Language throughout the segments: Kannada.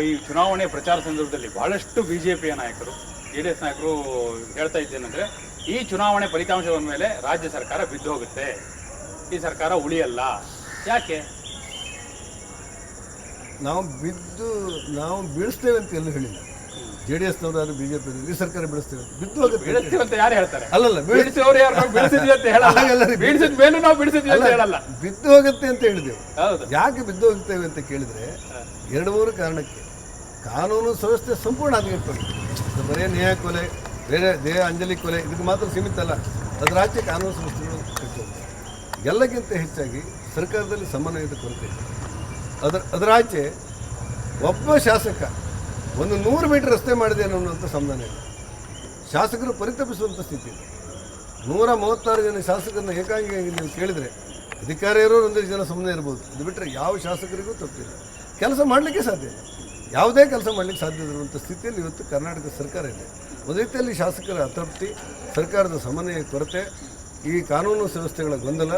ಈ ಚುನಾವಣೆ ಪ್ರಚಾರ ಸಂದರ್ಭದಲ್ಲಿ ಬಹಳಷ್ಟು ಬಿಜೆಪಿಯ ನಾಯಕರು, ಜೆ ಡಿ ಎಸ್ ನಾಯಕರು ಹೇಳ್ತಾ ಇದ್ದೇನೆಂದ್ರೆ ಈ ಚುನಾವಣೆ ಫಲಿತಾಂಶ ಬಂದ ಮೇಲೆ ರಾಜ್ಯ ಸರ್ಕಾರ ಬಿದ್ದು ಹೋಗುತ್ತೆ. ಈ ಸರ್ಕಾರ ಉಳಿಯಲ್ಲ. ಯಾಕೆ? ನಾವು ಬಿದ್ದು, ನಾವು ಬೀಳಿಸ್ತೇವೆ ಅಂತ ಎಲ್ಲೂ ಹೇಳಿಲ್ಲ. J D BJP B J P ಈ ಸರ್ಕಾರ ಬೆಳೆಸ್ತೇವೆ ಬಿದ್ದು ಹೋಗುತ್ತೆ. ಅಂತ ಯಾರು ಹೇಳ್ತಾರೆ? ಅಲ್ಲಲ್ಲ ಯಾರು ನಾವು ಅಂತ ಹೇಳಲ್ಲ. ಮೇಲೂ ನಾವು ಬೀಳಿಸಿದ್ವಿ ಅಂತ ಹೇಳಲ್ಲ. ಬಿದ್ದು ಹೋಗುತ್ತೆ ಅಂತ ಹೇಳಿದೆವು. ಯಾಕೆ ಬಿದ್ದು ಹೋಗುತ್ತೇವೆ ಅಂತ ಕೇಳಿದ್ರೆ ಎರಡು ಮೂರು ಕಾರಣಕ್ಕೆ. ಕಾನೂನು ಸಂಸ್ಥೆ ಸಂಪೂರ್ಣ ಇದು ಬರೀ ನೇಹ ಕೊಲೆ ಬೇರೆ ದೇಹ ಅಂಜಲಿ ಕೊಲೆ ಇದಕ್ಕೆ ಮಾತ್ರ ಸೀಮಿತ ಅಲ್ಲ. ಅದು ಆಚೆ ಕಾನೂನು ಸಂಸ್ಥೆಗಳು ಎಲ್ಲಕ್ಕಿಂತ ಹೆಚ್ಚಾಗಿ ಸರ್ಕಾರದಲ್ಲಿ ಸಮನ್ವಯದ ಕೊರತೆ ಅದರ ಅದರ ಆಚೆ ಒಬ್ಬ ಶಾಸಕ ಒಂದು ನೂರು ಮೀಟರ್ ರಸ್ತೆ ಮಾಡಿದೆ ಅನ್ನುವಂಥ ಸಂಧಾನ ಇಲ್ಲ ಶಾಸಕರು ಪರಿತಪಿಸುವಂಥ ಸ್ಥಿತಿ ಇದೆ. ನೂರ ಮೂವತ್ತಾರು ಜನ ಶಾಸಕರನ್ನ ಏಕಾಂಗಿಯಾಗಿ ನೀವು ಕೇಳಿದರೆ ಅಧಿಕಾರ ಇರೋರು ಒಂದಿಷ್ಟು ಜನ ಸುಮ್ಮನೆ ಇರ್ಬೋದು. ಇದು ಬಿಟ್ಟರೆ ಯಾವ ಶಾಸಕರಿಗೂ ತಪ್ಪಿಲ್ಲ ಕೆಲಸ ಮಾಡಲಿಕ್ಕೆ ಸಾಧ್ಯ ಇಲ್ಲ. ಯಾವುದೇ ಕೆಲಸ ಮಾಡಲಿಕ್ಕೆ ಸಾಧ್ಯ ಇರುವಂಥ ಸ್ಥಿತಿಯಲ್ಲಿ ಇವತ್ತು ಕರ್ನಾಟಕ ಸರ್ಕಾರ ಇದೆ. ಒಂದು ರೀತಿಯಲ್ಲಿ ಶಾಸಕರ ಅತೃಪ್ತಿ, ಸರ್ಕಾರದ ಸಮನ್ವಯ ಕೊರತೆ ಈ ಕಾನೂನು ವ್ಯವಸ್ಥೆಗಳ ಗೊಂದಲ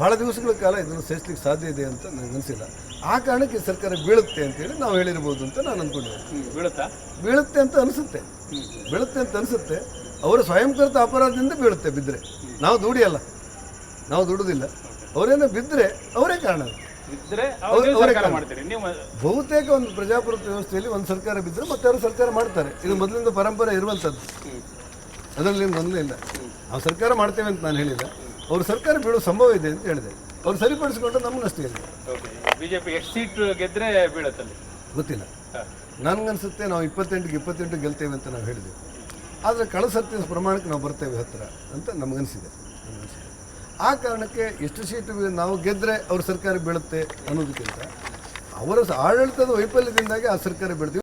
ಬಹಳ ದಿವಸಗಳ ಕಾಲ ಇದನ್ನು ಸಹಿಸಲಿಕ್ಕೆ ಸಾಧ್ಯ ಇದೆ ಅಂತ ನನಗೆ ಅನಿಸಿಲ್ಲ. ಆ ಕಾರಣಕ್ಕೆ ಈ ಸರ್ಕಾರ ಬೀಳುತ್ತೆ ಅಂತೇಳಿ ನಾವು ಹೇಳಿರ್ಬೋದು ಅಂತ ನಾನು ಅಂದ್ಕೊಂಡಿದ್ದೆ ಬೀಳುತ್ತಾ? ಬೀಳುತ್ತೆ ಅಂತ ಅನಿಸುತ್ತೆ. ಬೀಳುತ್ತೆ ಅಂತ ಅನಿಸುತ್ತೆ. ಅವರ ಸ್ವಯಂಕೃತ ಅಪರಾಧದಿಂದ ಬೀಳುತ್ತೆ ಬಿದ್ದರೆ ನಾವು ದುಡಿಯಲ್ಲ. ನಾವು ದುಡುದಿಲ್ಲ. ಅವರೇನೋ ಬಿದ್ದರೆ ಅವರೇ ಕಾರಣ ಬಹುತೇಕ ಒಂದು ಪ್ರಜಾಪ್ರಭುತ್ವ ವ್ಯವಸ್ಥೆಯಲ್ಲಿ ಒಂದು ಸರ್ಕಾರ ಬಿದ್ದರೆ ಮತ್ತೆ ಅವರು ಸರ್ಕಾರ ಮಾಡ್ತಾರೆ. ಇದು ಮೊದಲಿಂದ ಪರಂಪರೆ ಇರುವಂಥದ್ದು. ಅದರಲ್ಲಿ ಗೊಂದಲ ಇಲ್ಲ ನಾವು ಸರ್ಕಾರ ಮಾಡ್ತೇವೆ ಅಂತ ನಾನು ಹೇಳಿಲ್ಲ. ಅವರು ಸರ್ಕಾರ ಬೀಳೋ ಸಂಭವ ಇದೆ ಅಂತ ಹೇಳಿದೆ. ಅವ್ರು ಸರಿಪಡಿಸಿಕೊಂಡು ನಷ್ಟ ಇದೆ. ಬಿಜೆಪಿ ಎಷ್ಟು ಸೀಟ್ ಗೆದ್ರೆ ಬೀಳತ್ತಲ್ಲಿ ಗೊತ್ತಿಲ್ಲ. ನನಗನ್ಸುತ್ತೆ ನಾವು ಇಪ್ಪತ್ತೆಂಟಿಗೆ ಇಪ್ಪತ್ತೆಂಟು ಗೆಲ್ತೇವೆ ಅಂತ ನಾವು ಹೇಳಿದ್ವಿ. ಆದರೆ ಕಳಸತ್ಯ ಪ್ರಮಾಣಕ್ಕೆ ನಾವು ಬರ್ತೇವೆ ಹತ್ತಿರ ಅಂತ ನಮಗನ್ಸಿದೆ. ನಮಗನ್ಸಿದೆ. ಆ ಕಾರಣಕ್ಕೆ ಎಷ್ಟು ಸೀಟು ನಾವು ಗೆದ್ದರೆ ಅವ್ರ ಸರ್ಕಾರ ಬೀಳುತ್ತೆ ಅನ್ನೋದಕ್ಕಿಂತ ಅವರ ಆಡಳಿತದ ವೈಫಲ್ಯದಿಂದಾಗಿ ಆ ಸರ್ಕಾರ ಬೀಳ್ತೀವಿ.